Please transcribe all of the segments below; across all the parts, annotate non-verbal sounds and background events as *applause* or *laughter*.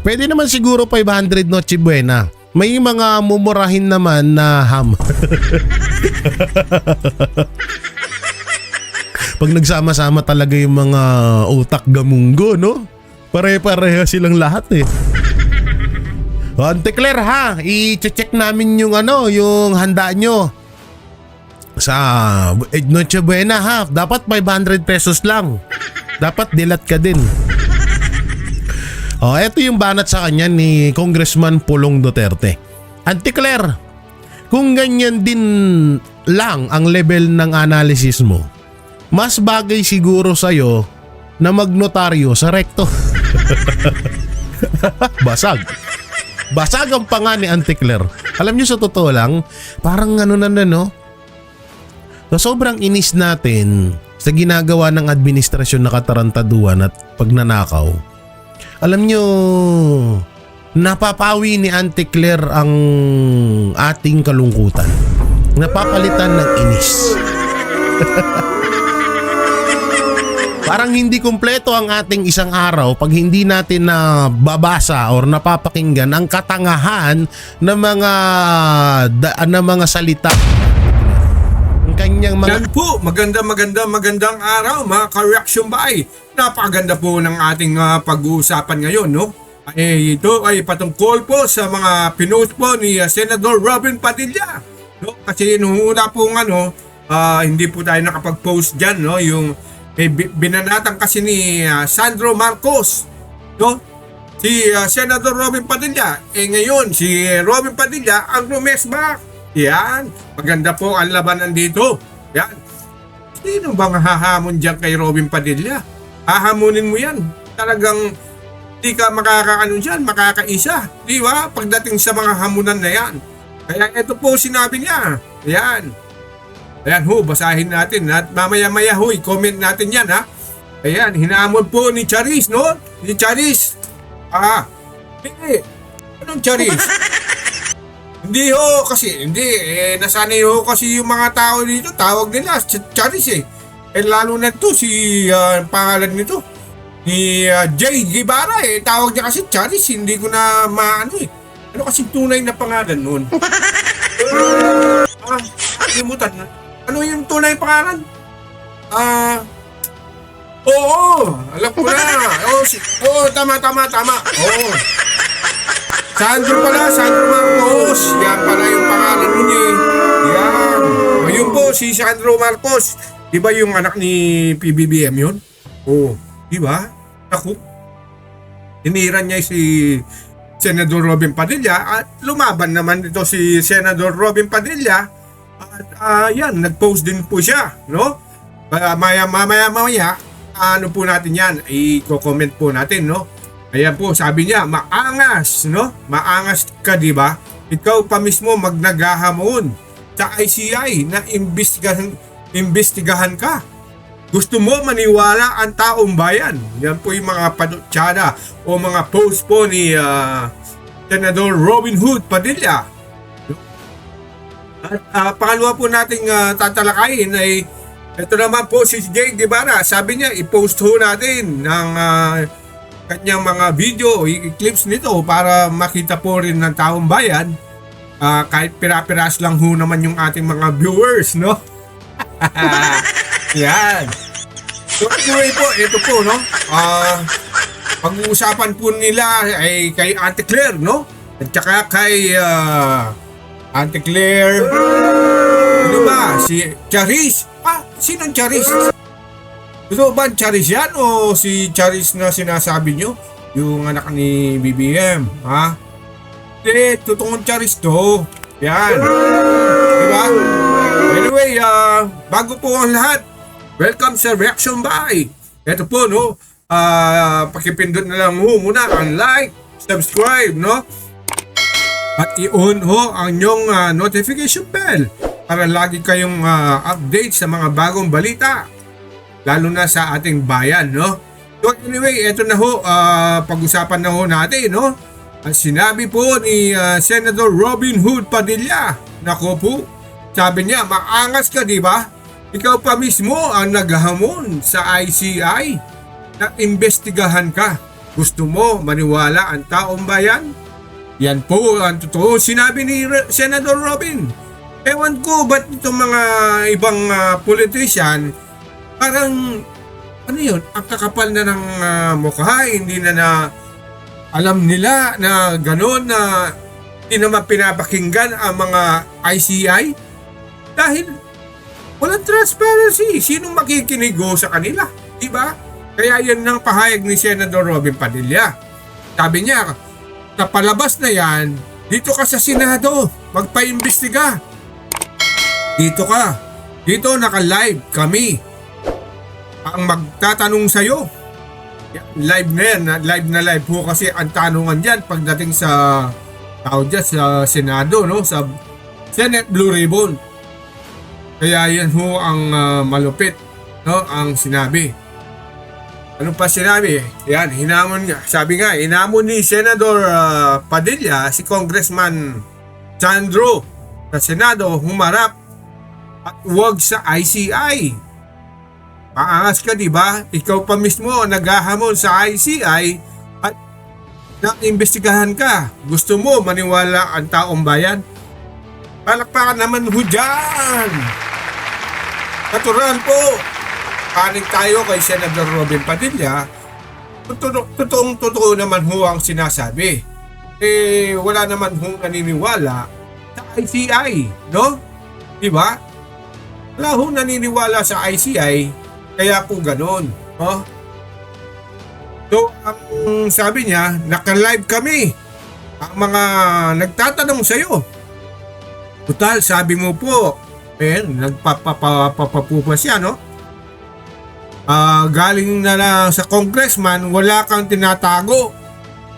Pwede naman siguro 500 Noche Buena. May mga mumurahin naman na ham. *laughs* Pag nagsama-sama talaga yung mga utak gamunggo, no? Pare-pareho silang lahat eh. O, Ante Claire ha, i-check namin yung ano, yung handa nyo. Sa eh, Noche Buena ha, dapat 500 pesos lang. Dapat dilat ka din. Oh, eto yung banat sa kanya ni Congressman Pulong Duterte. Auntie Claire, kung ganyan din lang ang level ng analysis mo, mas bagay siguro sa'yo na magnotaryo sa rekto. *laughs* Basag. Basag ang panga ni Auntie Claire. Alam niyo sa totoo lang, parang ano na na no? So sobrang inis natin sa ginagawa ng administrasyon na katarantaduan at pagnanakaw. Alam nyo, napapawi ni Auntie Claire ang ating kalungkutan. Napapalitan ng inis. *laughs* Parang hindi kumpleto ang ating isang araw pag hindi natin na babasa or napapakinggan ang katangahan ng mga da, ng mga salita. Ang kanyang mga Yan po, maganda maganda magandang araw mga ka-reaction bay. Napakaganda po ng ating ah, pag-uusapan ngayon, no? Eh, ito ay patungkol po sa mga pinost po ni ah, Senator Robin Padilla. No? Kasi nung una po ano, ah, hindi po tayo nakapag-post dyan, no? Yung eh, bi- binanatan kasi ni ah, Sandro Marcos, no? Si ah, Senator Robin Padilla. Eh ngayon, si Robin Padilla ang rumesback. Yan. Maganda po ang labanan dito. Yan. Sino bang hahamon dyan kay Robin Padilla? Hahamunin mo yan. Talagang di ka makakaano dyan, makakaisa. Di ba? Pagdating sa mga hamunan na yan. Kaya ito po sinabi niya. Yan. Ayan ho, basahin natin. At mamaya-maya ho, i-comment natin yan ha. Ayan, hinamon po ni Charis, no? Ni Charis. Ah, hindi. Anong Charis? Hindi ho, kasi, hindi. Eh, nasanay ho kasi yung mga tao dito, tawag nila, Ch- Charis eh. Eh, lalo na to, si, ah, pangalan nito, ni ah, Jay Guevara eh. Tawag niya kasi Charis, hindi ko na maano eh. Ano kasi tunay na pangalan nun? ah, kalimutan na. Ano yung tunay pangalan? Ah, oo, alam ko na. *laughs* Oo, si, oo, tama, tama, tama. Oo. Sandro pala, Sandro Marcos. Yan pala yung pangalan nun eh. Yan. Ayun po, si Sandro Marcos. Di ba yung anak ni PBBM yun? Oo. Di ba? Ako. Tiniran niya si Senador Robin Padilla at lumaban naman ito si Senador Robin Padilla at yan, nag-post din po siya, no? Uh, maya, mamaya, mamaya, ano po natin yan, i-comment po natin, no? Ayan po, sabi niya, maangas, no? Maangas ka, di ba? Ikaw pa mismo magnagahamon sa ICI na imbestigahan, imbestigahan ka. Gusto mo maniwala ang taong bayan. Yan po yung mga padutsada o mga post po ni ah, Senador Robin Hood Padilla. At ah, pangalawa po nating ah, tatalakayin ay ito naman po si Jay Guevara. Sabi niya, i-post ho natin ng ah, kanyang mga video, i- clips nito para makita po rin ng taong bayan. Ah, kahit pira-piras lang ho naman yung ating mga viewers, no? *laughs* Yan. So anyway po, ito po, no? Ah, pag-uusapan po nila ay kay Ate Claire, no? At saka kay ah, Ate Claire. Ano ba? Si Charis. Ah, sinong Charis? Ito ba Charis yan o si Charis na sinasabi nyo? Yung anak ni BBM, ha? Hindi, totoong Charis to. Yan. Diba? Anyway, ah, bago po ang lahat, welcome sa Reaction by. Ito po, no? Ah, pakipindot na lang ho muna ang like, subscribe, no? At i-on ho ang inyong ah, notification bell para lagi kayong ah, update sa mga bagong balita lalo na sa ating bayan, no? So anyway, eto na ho, ah, pag-usapan na ho natin, no? Ang sinabi po ni ah, Senator Robin Hood Padilla, nako po, sabi niya, maangas ka, di ba? Ikaw pa mismo ang naghamon sa ICI na imbestigahan ka. Gusto mo maniwala ang taong bayan? Yan po ang totoo sinabi ni Re- Senator Robin. Ewan ko ba't itong mga ibang ah, politician parang ano yun, ang kakapal na ng ah, mukha, hindi na na alam nila na gano'n na hindi naman pinapakinggan ang mga ICI dahil walang transparency. Sinong makikinig go sa kanila? Diba? Kaya yan ang pahayag ni Senador Robin Padilla. Sabi niya, napalabas na yan, dito ka sa Senado, magpa-imbestiga. Dito ka. Dito naka-live kami. Ang magtatanong sa'yo. Live na yan, live na live po kasi ang tanungan dyan pagdating sa tao dyan sa Senado, no? Sa Senate Blue Ribbon. Kaya yan ho ang ah, malupit, no? Ang sinabi. Ano pa sinabi? Yan, hinamon niya. Sabi nga, hinamon ni Senador ah, Padilla si Congressman Sandro sa Senado humarap at huwag sa ICI. Paangas ka, di ba? Ikaw pa mismo ang naghahamon sa ICI at naimbestigahan ka. Gusto mo maniwala ang taong bayan? Palakpakan naman ho dyan! Natural po! Kaning tayo kay Senator Robin Padilla, totoo, totoong totoo naman ho ang sinasabi. Eh, wala naman ho naniniwala sa ICI, no? Di ba? Wala ho naniniwala sa ICI, kaya po ganon. No? So, ang sabi niya, naka-live kami. Ang mga nagtatanong sa'yo. Total, sabi mo po, eh, nagpapapapapupa siya, no? Ah, galing na lang sa congressman, wala kang tinatago.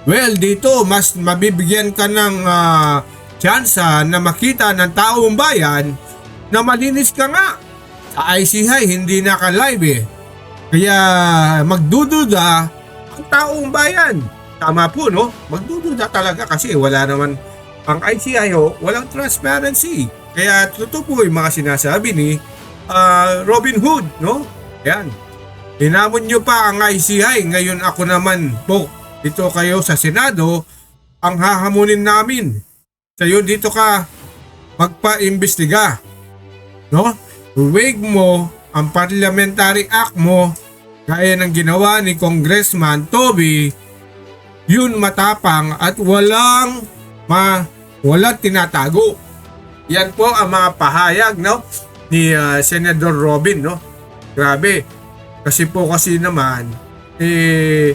Well, dito, mas mabibigyan ka ng ah, tsansa na makita ng taong bayan na malinis ka nga. ICI, hindi naka-live eh. Kaya magdududa ang taong bayan. Tama po, no? Magdududa talaga kasi wala naman ang ICI walang transparency. Kaya totoo po yung mga sinasabi ni ah, Robin Hood, no? Yan. Hinamon nyo pa ang ICI, ngayon ako naman po, dito kayo sa Senado, ang hahamunin namin. Sa'yo dito ka magpa-imbestiga. No? Huwag mo ang parliamentary act mo gaya ng ginawa ni Congressman Toby yun matapang at walang ma walang tinatago. Yan po ang mga pahayag no ni ah, Senator Robin no. Grabe. Kasi po kasi naman eh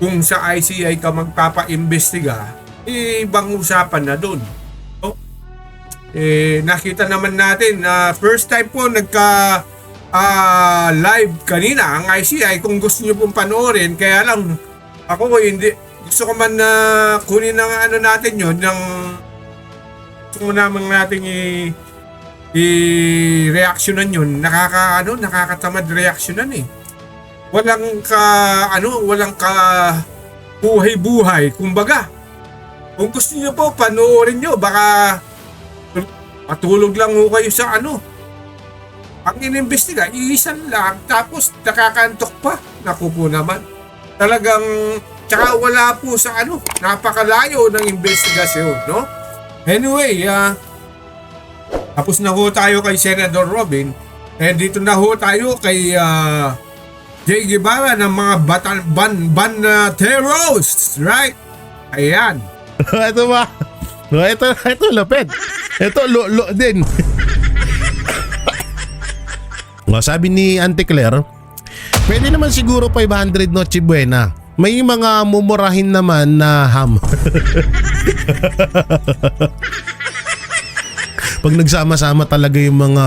kung sa ICI ka magpapa-imbestiga, eh, ibang usapan na doon. Eh, nakita naman natin na first time po nagka ah, live kanina ang ICI kung gusto niyo pong panoorin. Kaya lang ako hindi gusto ko man na kunin ng ano natin yon ng gusto mo naman natin i i-reactionan yun. Nakaka ano nakakatamad reactionan eh. Walang ka ano walang ka buhay-buhay. Kumbaga kung gusto niyo po panoorin niyo. Baka patulog lang ho kayo sa ano. Ang inimbestiga iisan lang tapos nakakantok pa. Naku po naman. Talagang tsaka wala po sa ano napakalayo ng investigasyon no? Anyway ah tapos na ho tayo kay Senador Robin. Eh dito na ho tayo kay ah, Jay Guevara ng mga batan, ban, ban na terrorists right? Ayan. *laughs* Ito ba? No, ito, ito lapit. Ito lo, lo din. *laughs* o, sabi ni Auntie Claire, pwede naman siguro 500 Noche Buena. May mga mumurahin naman na ham. *laughs* Pag nagsama-sama talaga yung mga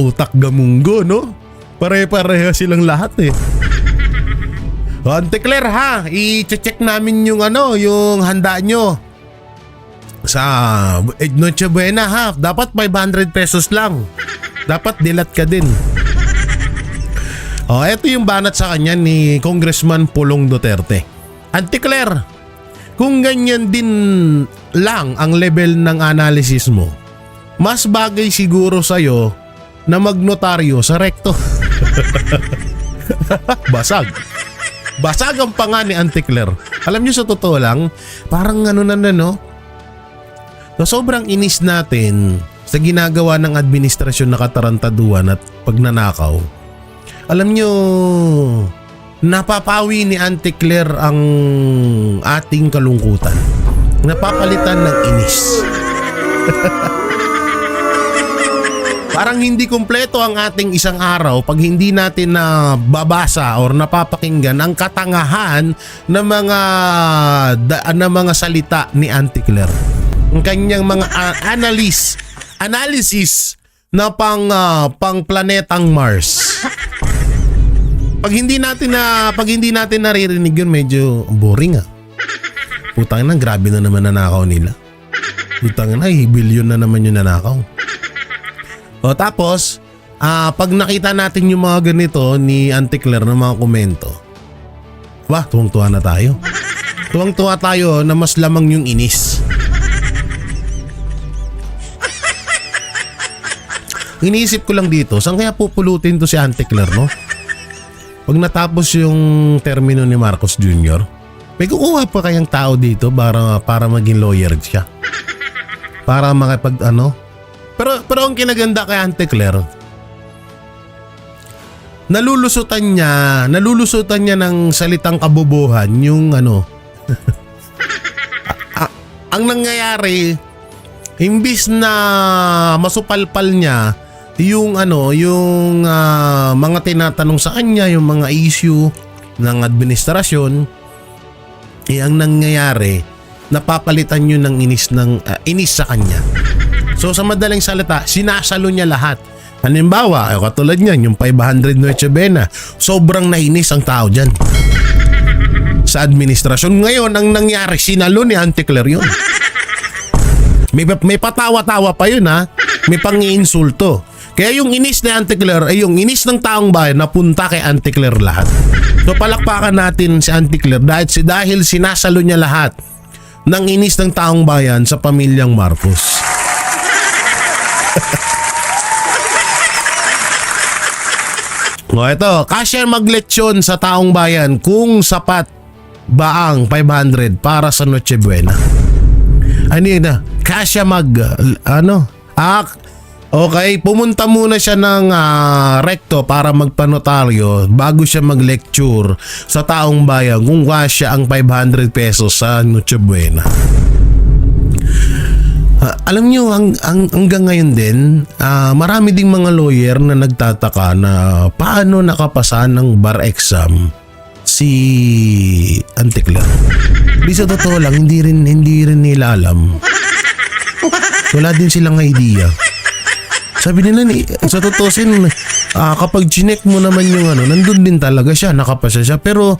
utak gamunggo, no? Pare-pareho silang lahat eh. *laughs* Auntie Claire ha, i-check namin yung ano, yung handa nyo sa eh, Noche Buena ha. Dapat 500 pesos lang. Dapat dilat ka din. Oh, eto yung banat sa kanya ni Congressman Pulong Duterte. Auntie Claire, kung ganyan din lang ang level ng analysis mo, mas bagay siguro sa'yo na magnotaryo sa rekto. *laughs* Basag. Basagan pa nga ni Auntie Claire. Alam niyo sa totoo lang, parang ano na na no? Na sobrang inis natin sa ginagawa ng administrasyon na katarantaduan at pagnanakaw. Alam niyo, napapawi ni Auntie Claire ang ating kalungkutan. Napapalitan ng inis. *laughs* Parang hindi kumpleto ang ating isang araw pag hindi natin na babasa or napapakinggan ang katangahan ng mga da, ng mga salita ni Auntie Claire. Ang kanyang mga a- analysis analysis na pang ah, pang planetang Mars. Pag hindi natin na pag hindi natin naririnig yun medyo boring ah. Putang na grabe na naman nanakaw nila. Putang na, billion na naman yung nanakaw. O tapos, ah pag nakita natin yung mga ganito ni Auntie Claire ng mga komento, wah, tuwang-tuwa na tayo. Tuwang-tuwa tayo na mas lamang yung inis. Iniisip ko lang dito, saan kaya pupulutin to si Auntie Claire, no? Pag natapos yung termino ni Marcos Jr., may kukuha pa kayang tao dito para, para maging lawyer siya. Para makipag ano, pero pero ang kinaganda kay Auntie Claire, nalulusutan niya, nalulusutan niya ng salitang kabubuhan yung ano. *laughs* Ang nangyayari, imbis na masupalpal niya yung ano, yung ah, mga tinatanong sa kanya, yung mga issue ng administrasyon, eh ang nangyayari, napapalitan yun ng inis ng ah, inis sa kanya. So sa madaling salita, sinasalo niya lahat. Halimbawa, ay katulad niyan, yung 500 Noche Buena, sobrang nainis ang tao dyan. Sa administrasyon. Ngayon, ang nangyari, sinalo ni Auntie Claire yun. May, may patawa-tawa pa yun ha. May pang-iinsulto. Kaya yung inis ni Auntie Claire ay yung inis ng taong bayan na punta kay Auntie Claire lahat. So palakpakan natin si Auntie Claire dahil, dahil sinasalo niya lahat ng inis ng taong bayan sa pamilyang Marcos. *laughs* O ito, kasya magletsyon sa taong bayan kung sapat ba ang 500 para sa Noche Buena. Ano yun na? Kasya mag, ano? Ah, okay, pumunta muna siya ng ah, rekto para magpanotaryo bago siya mag-lecture sa taong bayan kung kasya ang 500 pesos sa Noche Buena. Ah, alam niyo ang, ang hanggang ngayon din, ah, marami ding mga lawyer na nagtataka na paano nakapasa ng bar exam si Auntie Claire. Di sa totoo lang, hindi rin, hindi rin nila alam. Wala din silang idea. Sabi nila ni sa totoo sin ah, kapag chinek mo naman yung ano, nandun din talaga siya, nakapasa siya. Pero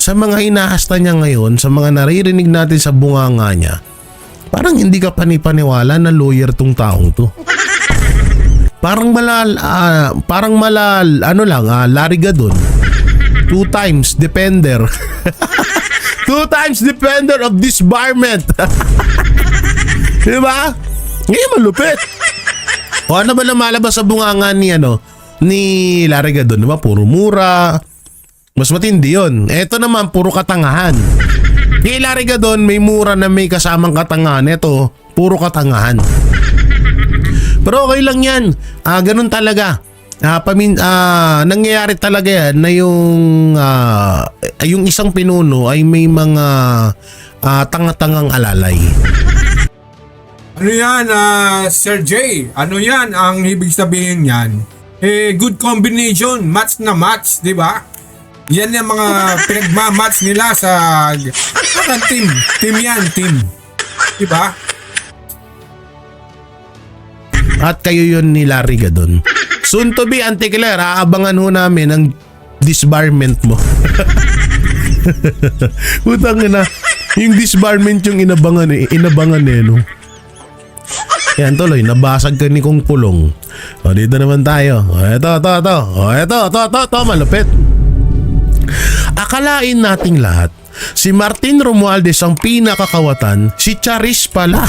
sa mga inaasta niya ngayon, sa mga naririnig natin sa bunganga niya, parang hindi ka panipaniwala na lawyer tong taong to. Parang malal, ah, parang malal, ano lang, ah, lariga dun. Two times defender. *laughs* Two times defender of disbarment. *laughs* Di ba? Ngayon malupit. O ano ba na malabas sa bunganga ni ano, ni Lariga doon, ba? Puro mura. Mas matindi yun. Ito naman, puro katangahan. Kay Lariga doon, may mura na may kasamang katangahan. Ito, puro katangahan. Pero okay lang yan. Ah, ganun talaga. Ah, pamin ah, nangyayari talaga yan na yung ah, yung isang pinuno ay may mga ah, tanga-tangang alalay. Ano yan, ah, Sir J? Ano yan ang ibig sabihin yan? Eh, good combination, match na match, di ba? Yan yung mga *laughs* pinagmamatch nila sa parang team. Team yan, team. Di ba? At kayo yun ni Larry Gadon. Soon to be, Auntie Claire, aabangan ho namin ang disbarment mo. *laughs* Putang na. Yung disbarment yung inabangan eh. Inabangan eh, no? Yan tuloy, nabasag ka ni Kong Pulong. O, dito naman tayo. O, eto, eto, eto. O, eto, eto, eto, eto, malupit. Akalain nating lahat, si Martin Romualdez ang pinakakawatan, si Charis pala. *laughs*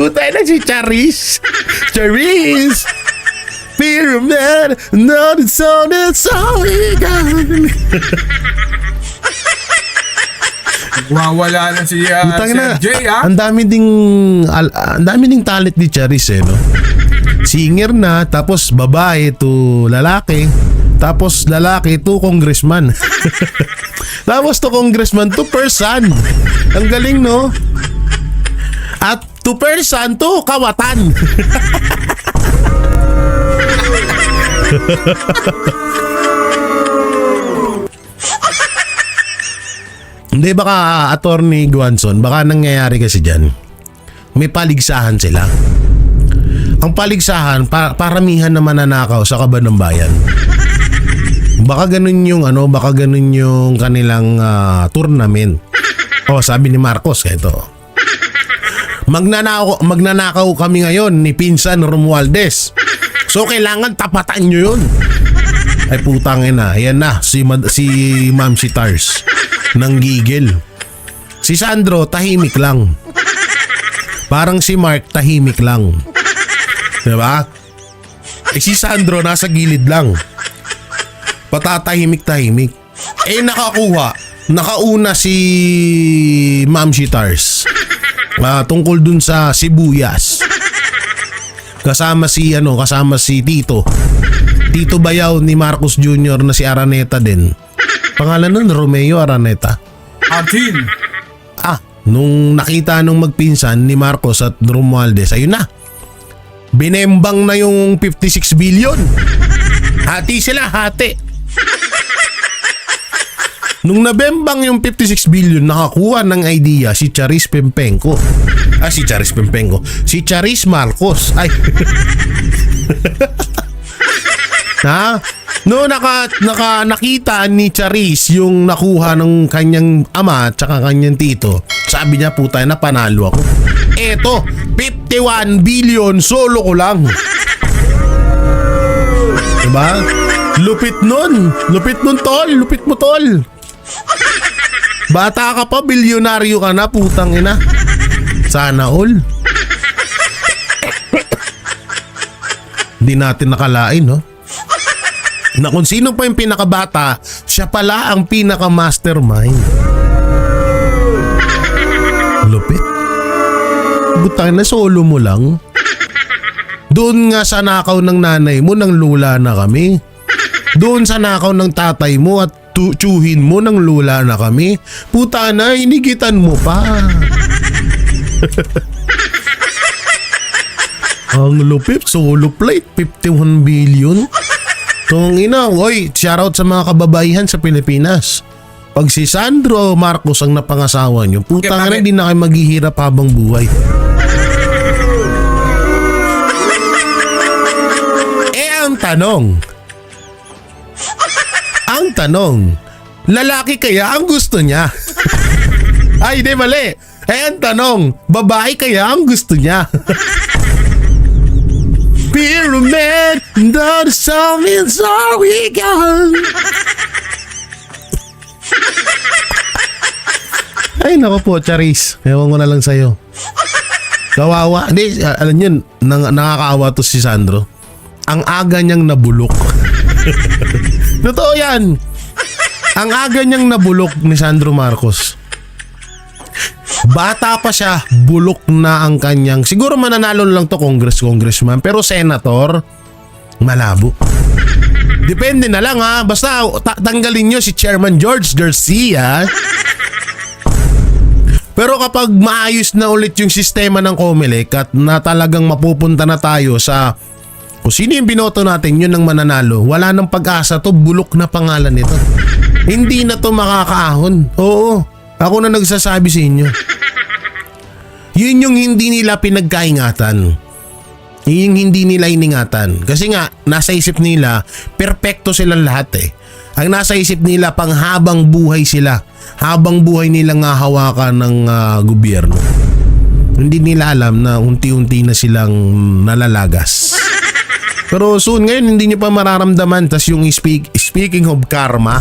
Utay na si Charis. Charis! Pyramid, no, it's all, it's all we got. Wawala na si uh, Putang Sir na, Jay ha. ang dami ding, al- ang dami ding talent ni Charis eh, no? Singer na, tapos babae to lalaki, tapos lalaki to congressman. *laughs* tapos to congressman to person. Ang galing, no? At to person to kawatan. *laughs* Hindi baka attorney Guanson, baka nangyayari kasi dyan. May paligsahan sila. Ang paligsahan, pa- paramihan na mananakaw sa kaban ng bayan. Baka ganun yung ano, baka ganun yung kanilang ah, tournament. Oh, sabi ni Marcos ito. Magnanakaw, magnanakaw kami ngayon ni Pinsan Romualdez. So kailangan tapatan nyo yun. Ay putang ina, yan na si si Ma'am si Tars ng gigil. Si Sandro tahimik lang. Parang si Mark tahimik lang. 'Di ba? Eh si Sandro nasa gilid lang. Patatahimik-tahimik. Eh nakakuha, nakauna si Ma'am si Tars. Ah, tungkol dun sa sibuyas. Kasama si ano, kasama si Tito. Tito Bayaw ni Marcos Jr. na si Araneta din. Pangalan nun, Romeo Araneta. Atin. Ah, nung nakita nung magpinsan ni Marcos at Romualdez, ayun na. Binembang na yung 56 billion. Hati sila, hati. Nung nabembang yung 56 billion, nakakuha ng idea si Charis Pempenko. Ah, si Charis Pempenko. Si Charis Marcos. Ay. *laughs* ha? No, naka, naka, nakita ni Charis yung nakuha ng kanyang ama at kanyang tito. Sabi niya, puta na panalo ako. Eto, 51 billion, solo ko lang. Diba? Lupit nun. Lupit nun, tol. Lupit mo, tol. Bata ka pa, bilyonaryo ka na, putang ina. Sana all. Hindi natin nakalain, no? Na kung sino pa yung pinakabata, siya pala ang pinaka-mastermind. Lupit. Butang na solo mo lang. Doon nga sa nakaw ng nanay mo nang lula na kami. Doon sa nakaw ng tatay mo at tsuhin mo nang lula na kami. Puta na, inigitan mo pa. *laughs* Ang lupit, solo plate, 51 billion. Tung ina, oy, shoutout sa mga kababaihan sa Pilipinas. Pag si Sandro Marcos ang napangasawa nyo, puta nga na, bakit? hindi na kayo maghihirap habang buhay. *laughs* Eh ang tanong, ang tanong, lalaki kaya ang gusto niya? *laughs* Ay, di mali. Eh ang tanong, babae kaya ang gusto niya? *laughs* Pyramid, the sun is all we got. Ay, nako po, Charis. Ewan ko na lang sa'yo. Kawawa. Hindi, alam yun, nang, nakakaawa to si Sandro. Ang aga niyang nabulok. *laughs* Totoo yan. Ang aga niyang nabulok ni Sandro Marcos. Bata pa siya, bulok na ang kanyang, siguro mananalo lang to congress, congressman, pero senator, malabo. Depende na lang ha, basta ta- tanggalin nyo si Chairman George Garcia. Pero kapag maayos na ulit yung sistema ng COMELEC at na talagang mapupunta na tayo sa kung sino yung binoto natin, yun ang mananalo. Wala nang pag-asa to, bulok na pangalan nito. Hindi na to makakaahon. Oo, ako na nagsasabi sa inyo. Yun yung hindi nila pinagkaingatan. Yun yung hindi nila iningatan. Kasi nga, nasa isip nila, perpekto silang lahat eh. Ang nasa isip nila, panghabang buhay sila. Habang buhay nilang hahawakan ng ah, gobyerno. Hindi nila alam na unti-unti na silang nalalagas. Pero soon ngayon hindi nyo pa mararamdaman tas yung speak, speaking of karma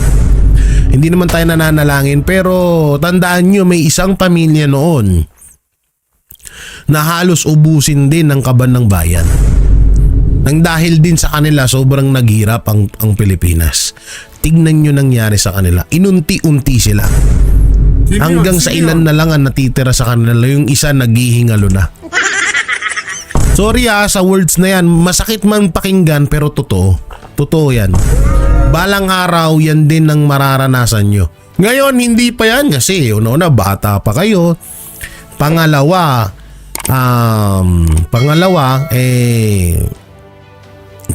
hindi naman tayo nananalangin pero tandaan nyo may isang pamilya noon na halos ubusin din ng kaban ng bayan. Nang dahil din sa kanila sobrang naghirap ang, ang Pilipinas. Tignan nyo nangyari sa kanila. Inunti-unti sila. Hanggang sa ilan na lang ang natitira sa kanila. Yung isa naghihingalo na. Sorry ah, sa words na yan, masakit man pakinggan pero totoo. Totoo yan. Balang araw, yan din ang mararanasan nyo. Ngayon, hindi pa yan kasi una-una, bata pa kayo. Pangalawa, um, pangalawa, eh,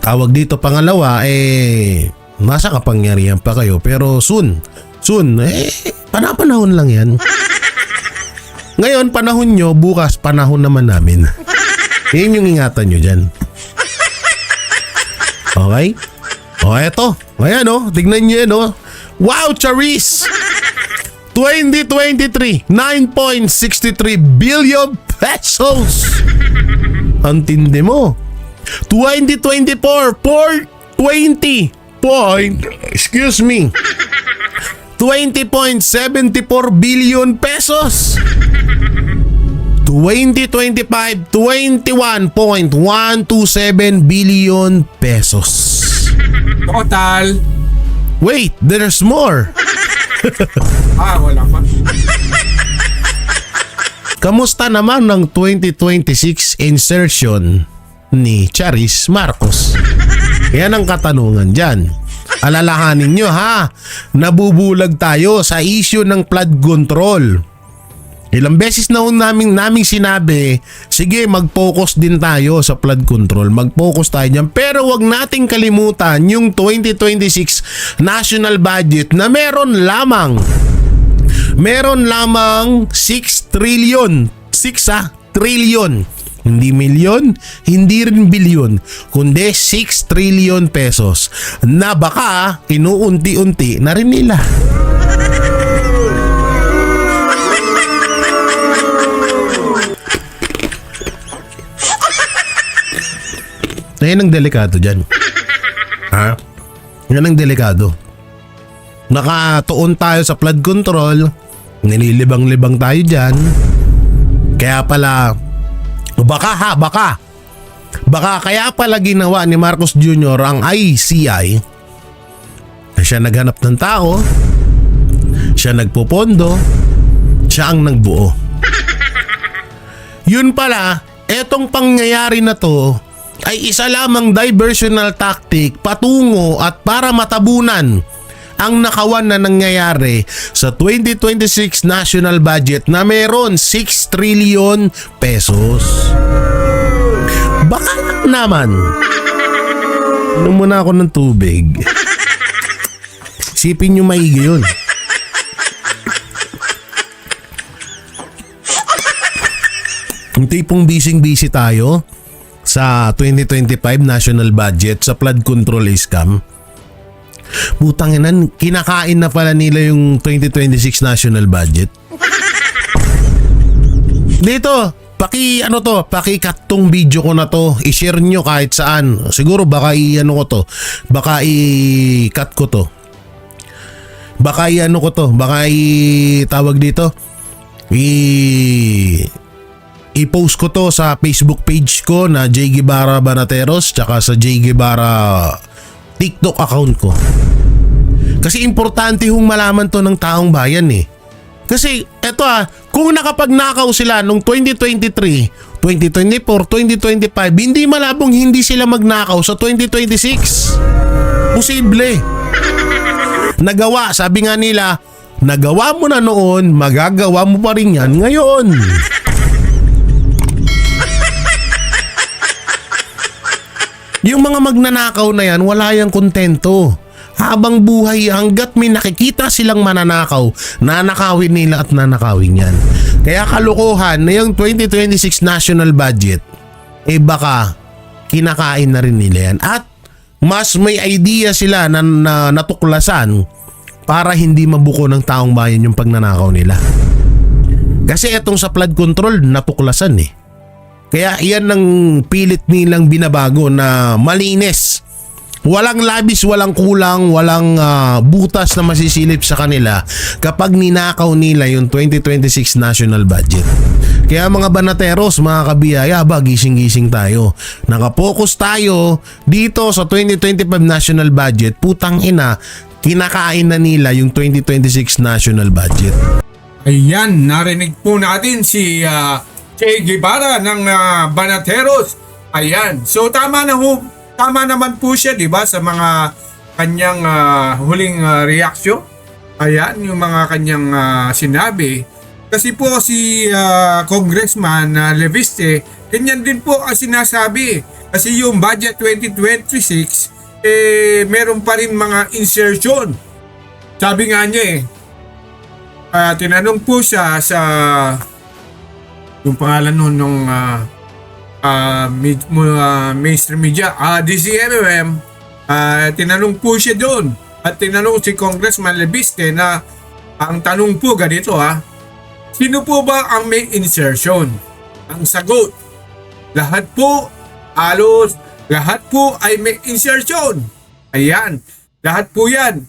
tawag dito pangalawa, eh, nasa kapangyarihan pa kayo. Pero soon, soon, eh, panapanahon lang yan. Ngayon, panahon nyo, bukas, panahon naman namin. Yun yung ingatan nyo dyan. Okay? O, eto. Ayan, oh. Tignan nyo yan, oh. Wow, Charis! *laughs* 2023, 9.63 billion pesos! Ang tindi mo. 2024, 420 point, excuse me, 20.74 billion pesos. 2025, 21.127 billion pesos. Total. Wait, there's more. Ah, wala pa. Kamusta naman ang 2026 insertion ni Charis Marcos? Yan ang katanungan dyan. Alalahanin nyo ha, nabubulag tayo sa issue ng flood control. Ilang beses na namin, naming sinabi, sige mag-focus din tayo sa flood control, mag-focus tayo dyan. Pero wag nating kalimutan yung 2026 national budget na meron lamang meron lamang 6 trillion. 6 ah, trillion. Hindi milyon, hindi rin bilyon, kundi 6 trillion pesos na baka inuunti-unti na rin nila. Yan ang delikado dyan. Ha? Yan ang delikado. Nakatuon tayo sa flood control, nililibang-libang tayo dyan. Kaya pala, baka ha, baka. Baka kaya pala ginawa ni Marcos Jr. ang ICI na siya naghanap ng tao, siya nagpupondo, siya ang nagbuo. Yun pala, etong pangyayari na to ay isa lamang diversional tactic patungo at para matabunan ang nakawan na nangyayari sa 2026 national budget na meron 6 trillion pesos. Baka naman. Inom muna ako ng tubig. Sipin nyo maigi yun. Yung tipong bising-busy tayo sa 2025 national budget sa flood control scam. Butang inan, kinakain na pala nila yung 2026 national budget. Dito, paki ano to, paki cut tong video ko na to, i-share nyo kahit saan. Siguro baka i ano ko to, baka i-cut ko to. Baka i ano ko to, baka i tawag dito. I i-post ko to sa Facebook page ko na J. Guevara Banateros tsaka sa J. Guevara TikTok account ko. Kasi importante hong malaman to ng taong bayan eh. Kasi eto ah, kung nakapagnakaw sila nung 2023, 2024, 2025, hindi malabong hindi sila magnakaw sa 2026. Posible. Nagawa, sabi nga nila, nagawa mo na noon, magagawa mo pa rin yan ngayon. Yung mga magnanakaw na yan, wala yang kontento. Habang buhay, hanggat may nakikita silang mananakaw, nanakawin nila at nanakawin yan. Kaya kalokohan na yung 2026 national budget, eh baka kinakain na rin nila yan. At mas may idea sila na, na natuklasan para hindi mabuko ng taong bayan yung pagnanakaw nila. Kasi etong sa flood control, natuklasan eh. Kaya iyan ang pilit nilang binabago na malinis Walang labis, walang kulang, walang ah, butas na masisilip sa kanila kapag ninakaw nila yung 2026 national budget. Kaya mga banateros, mga kabiyaya, ba, gising-gising tayo. Nakapokus tayo dito sa 2025 national budget. Putang ina, kinakain na nila yung 2026 national budget. Ayan, narinig po natin si ah, Che Guevara ng ah, Banateros. Ayan, so tama na ho, tama naman po siya, di ba, sa mga kanyang ah, huling ah, reaksyon. Ayan, yung mga kanyang ah, sinabi. Kasi po si ah, Congressman uh, Leviste, ganyan din po ang sinasabi. Kasi yung budget 2026, eh, meron pa rin mga insertion. Sabi nga niya eh, Ah, tinanong po siya sa yung pangalan nun nung ah, ah, mid- ah, mainstream media, ah, DCMM, ah, tinanong po siya doon. At tinanong si Congressman Lebiste na ang tanong po ganito ha, sino po ba ang may insertion? Ang sagot, lahat po, alos, lahat po ay may insertion. Ayan, lahat po yan.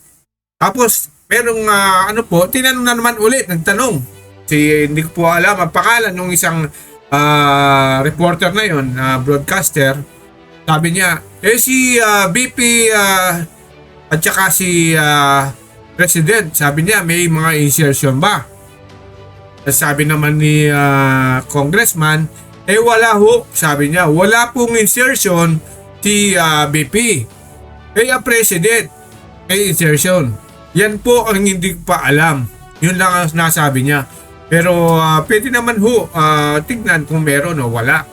Tapos, merong ah, ano po, tinanong na naman ulit, nagtanong. Si, hindi ko po alam ang pangalan ng isang ah, reporter na yon, na broadcaster. Sabi niya, eh si ah, BP ah, at saka si ah, President, sabi niya, may mga insertion ba? Sabi naman ni ah, Congressman, eh wala ho. Sabi niya, wala pong insertion si ah, BP. Eh ang President, may insertion. Yan po ang hindi pa alam. Yun lang ang nasabi niya. Pero ah, pwede naman ho, ah, tignan kung meron o wala.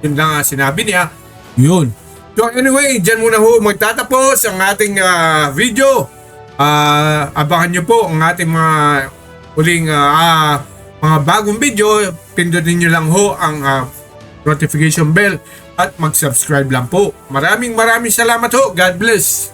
Yun lang ang sinabi niya. Yun. So anyway, dyan muna ho magtatapos ang ating ah, video. Ah, abangan nyo po ang ating mga uling ah, ah, mga bagong video. Pindutin nyo lang ho ang ah, notification bell at mag-subscribe lang po. Maraming maraming salamat ho. God bless.